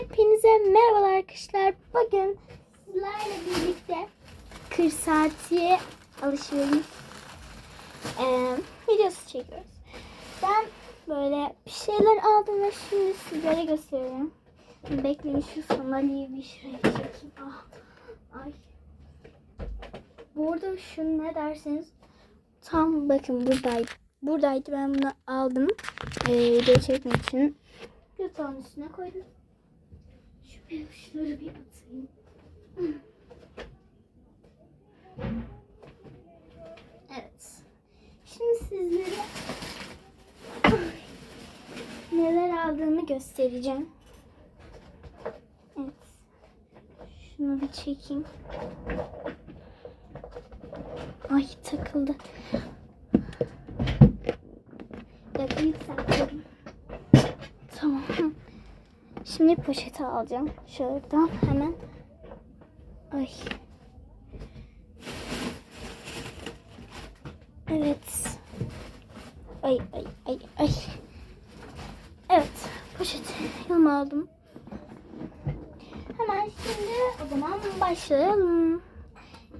Hepinize merhabalar arkadaşlar. Bugün sizlerle birlikte kırsaatiye alışveriş eee videosu çekiyoruz. Ben böyle bir şeyler aldım ve şimdi sizlere gösteriyorum. Bekleyin şu sandalyeyi bir şuraya çekeyim. Ah, ay. Bu arada şu ne derseniz tam bakın buradaydı. Buradaydı ben bunu aldım. Eee video çekmek için. Yatağın üstüne koydum. Şu peluşları bir atayım. Evet. Şimdi sizlere neler aldığımı göstereceğim. Evet. Şunu bir çekeyim. Ay takıldı. Ya yükseltiyorum. Şimdi poşeti alacağım. Şuradan hemen. Ay. Evet. Ay ay ay ay. Evet. Poşeti yanıma aldım. Hemen şimdi o zaman başlayalım.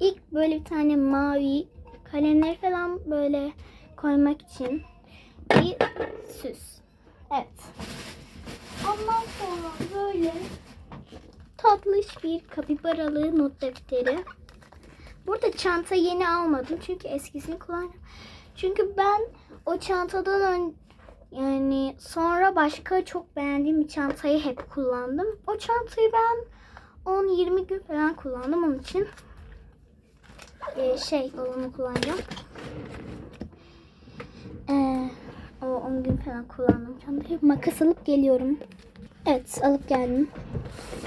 İlk böyle bir tane mavi kalemleri falan böyle koymak için bir süs. Evet. Ondan sonra böyle tatlış bir kapibaralı not defteri. Burada çanta yeni almadım çünkü eskisini kullanıyorum. Çünkü ben o çantadan ön, yani sonra başka çok beğendiğim bir çantayı hep kullandım. O çantayı ben 10-20 gün falan kullandım onun için e, şey olanı kullanacağım. Ee, o 10 gün falan kullandım çantayı. Makas alıp geliyorum. Evet alıp geldim.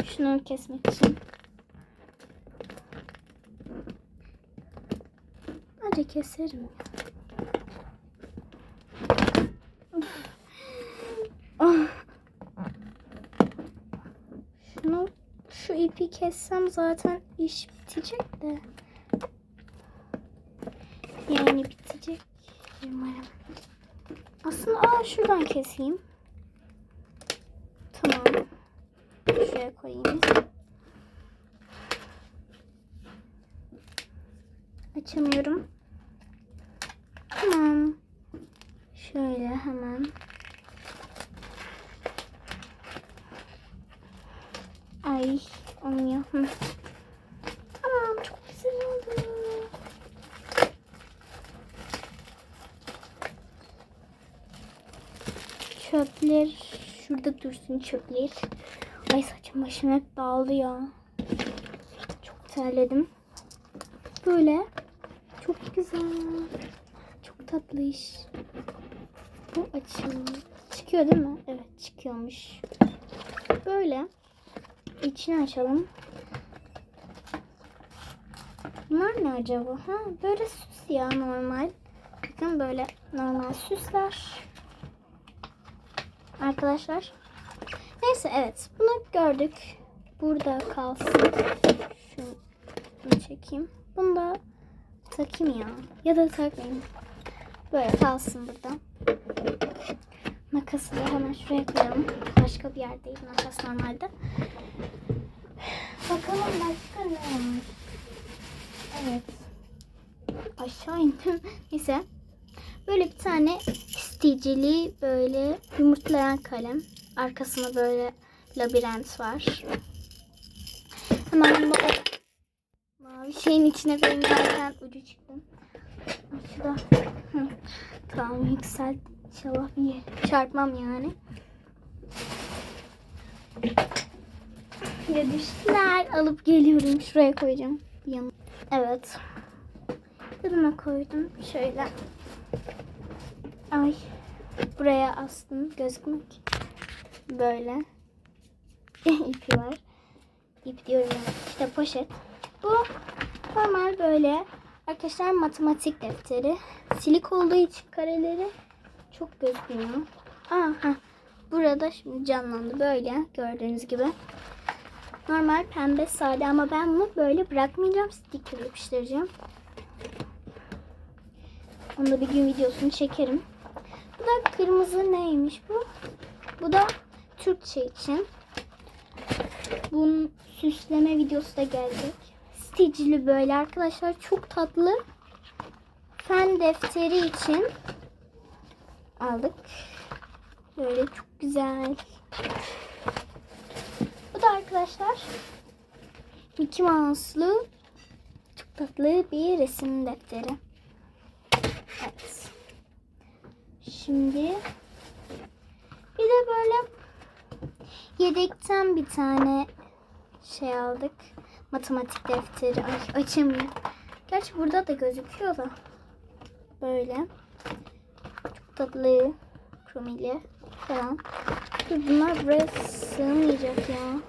Şunu kesmek için. Bence keserim. Ah. Şunu şu ipi kessem zaten iş bitecek de. Yani bitecek umarım. Aslında aa şuradan keseyim. Tamam. Şuraya koyayım. Açamıyorum. Tamam. Şöyle hemen. Ay olmuyor. Hı. Tamam çok güzel oldu. Çöpler şurada dursun çöpler. Ay saçım başım hep dağıldı ya. Çok terledim. Böyle çok güzel. Çok tatlı iş. Bu açılıyor. Çıkıyor değil mi? Evet çıkıyormuş. Böyle içini açalım. Bunlar ne acaba? Ha böyle süs ya normal. Bakın böyle normal süsler. Arkadaşlar. Neyse evet. Bunu gördük. Burada kalsın. Şunu çekeyim. Bunu da takayım ya. Ya da takmayayım. Böyle kalsın burada. Makası da hemen şuraya koyalım. Başka bir yerdeydi makas normalde. Bakalım başka ne var? Evet. Aşağı indim. Neyse. Böyle bir tane isticili böyle yumurtlayan kalem. Arkasında böyle labirent var. Hemen bunu o mavi şeyin içine koyayım derken ucu çıktı. Şurada. Hı. Tamam yükselt. İnşallah bir yere çarpmam yani. Ya düştüler. Alıp geliyorum. Şuraya koyacağım. Yana. Evet. Yanına koydum. Şöyle. Ay. Buraya astım. Gözükmek. Böyle. ipi var. İp diyorum yani. İşte poşet. Bu normal böyle arkadaşlar matematik defteri. Silik olduğu için kareleri çok gözükmüyor. Aha. Burada şimdi canlandı böyle gördüğünüz gibi. Normal pembe sade ama ben bunu böyle bırakmayacağım. Sticker yapıştıracağım. Onu da bir gün videosunu çekerim. Bu da kırmızı neymiş bu? Bu da Türkçe için. süsleme videosu da gelecek. Stitch'li böyle arkadaşlar çok tatlı. Fen defteri için aldık. Böyle çok güzel. Bu da arkadaşlar Mickey Mouse'lu çok tatlı bir resim defteri. Evet. Şimdi bir de böyle yedekten bir tane şey aldık. Matematik defteri. Ay açamıyorum. Gerçi burada da gözüküyor da. Böyle. Çok tatlı. Kromili falan. Dur bunlar buraya sığmayacak ya.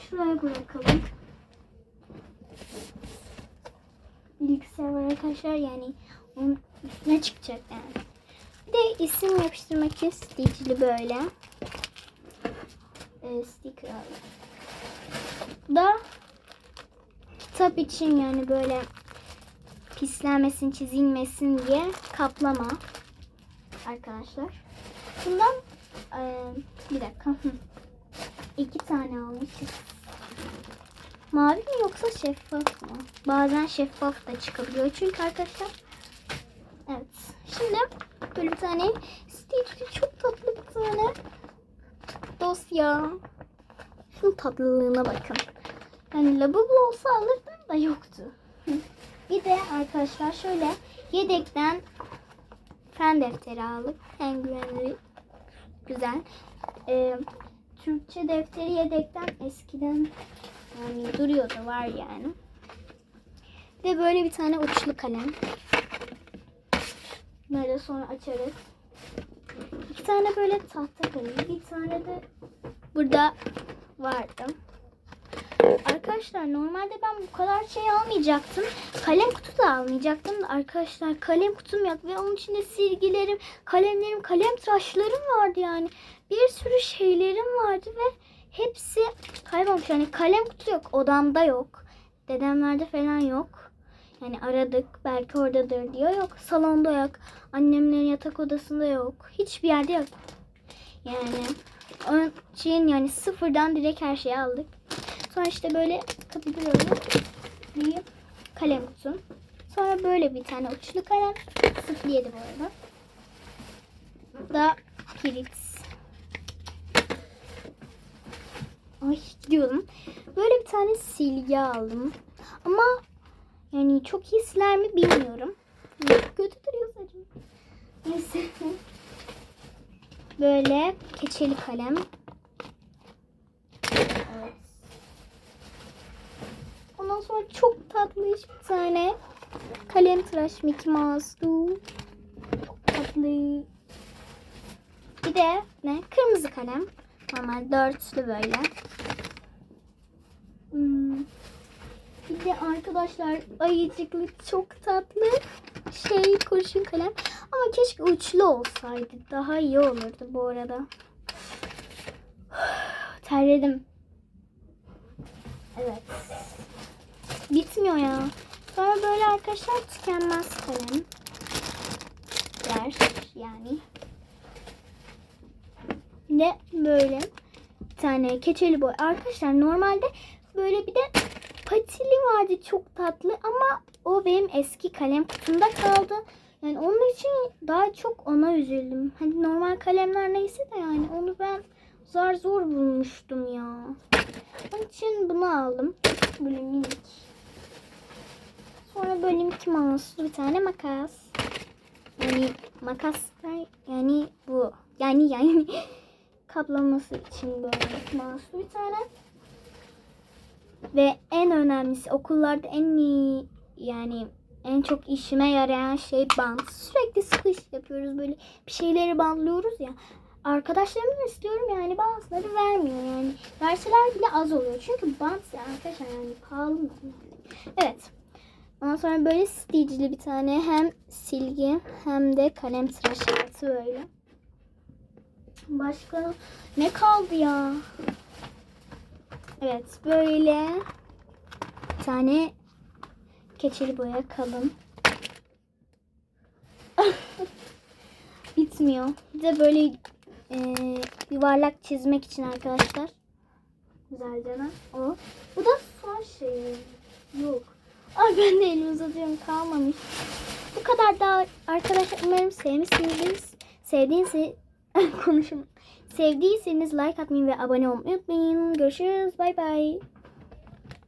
Şuraya bırakalım. Bilgisayar var arkadaşlar yani onun üstüne çıkacak yani. Bir de isim yapıştırmak için stitchli böyle. Ee, sticker. Bu da kitap için yani böyle pislenmesin, çizilmesin diye kaplama arkadaşlar. Bundan e, bir dakika. İki tane almışız. Mavi mi yoksa şeffaf mı? Bazen şeffaf da çıkabiliyor çünkü arkadaşlar. Şimdi böyle bir tane Stitch'li çok tatlı bir tane dosya. Şunun tatlılığına bakın. Yani Labubu olsa alırdım da yoktu. Bir de arkadaşlar şöyle yedekten fen defteri aldık. En güvenli, güzel. Ee, Türkçe defteri yedekten eskiden yani duruyor da var yani. De böyle bir tane uçlu kalem. Böyle sonra açarız. İki tane böyle tahta kalem. Bir tane de burada vardı. Arkadaşlar normalde ben bu kadar şey almayacaktım. Kalem kutu da almayacaktım da arkadaşlar kalem kutum yok ve onun içinde silgilerim, kalemlerim, kalem tıraşlarım vardı yani. Bir sürü şeylerim vardı ve hepsi kaybolmuş. Yani kalem kutu yok, odamda yok. Dedemlerde falan yok. Yani aradık belki oradadır diyor yok. Salonda yok. Annemlerin yatak odasında yok. Hiçbir yerde yok. Yani onun için yani sıfırdan direkt her şeyi aldık. Sonra işte böyle kapatıyoruz. Bir kalem kutum. Sonra böyle bir tane uçlu kalem. 07 bu arada. Da pirit. Ay gidiyorum. Böyle bir tane silgi aldım. Ama yani çok iyi siler mi bilmiyorum. Neyse. Böyle keçeli kalem. Evet. Ondan sonra çok tatlı bir tane kalem tıraş Mickey Mouse'lu. Çok tatlı. Bir de ne? Kırmızı kalem. Normal dörtlü böyle. Hmm. Bir de arkadaşlar ayıcıklı çok tatlı kurşun kalem. Ama keşke uçlu olsaydı. Daha iyi olurdu bu arada. Terledim. Evet. Bitmiyor ya. Sonra böyle arkadaşlar tükenmez kalem. Der yani. Ne böyle bir tane keçeli boy. Arkadaşlar normalde böyle bir de patili vardı çok tatlı ama o benim eski kalem kutumda kaldı. Yani onun için daha çok ona üzüldüm. Hani normal kalemler neyse de yani onu ben zar zor bulmuştum ya. Onun için bunu aldım. Böyle minik. Sonra böyle Mickey Mouse'lu bir tane makas. Yani makas yani bu. Yani yani kaplaması için böyle Mouse'lu bir tane. Ve en önemlisi okullarda en iyi yani en çok işime yarayan şey bant. Sürekli sıkış yapıyoruz böyle bir şeyleri bantlıyoruz ya. Arkadaşlarımdan istiyorum yani bazıları vermiyor yani. Verseler bile az oluyor. Çünkü bant arkadaşlar yani pahalı mı? Evet. Ondan sonra böyle stitchli bir tane hem silgi hem de kalem tıraş altı böyle. Başka ne kaldı ya? Evet böyle bir tane keçeli boya kalın. Bitmiyor. Bir de böyle e, yuvarlak çizmek için arkadaşlar. Güzel canım. O. Bu da son şey. Yok. Ay ben de elimi uzatıyorum kalmamış. Bu kadar da arkadaşlar umarım sevmişsinizdir. Sevdiğiniz konuşum. Sevdiyseniz like atmayı ve abone olmayı unutmayın. Görüşürüz. Bay bay.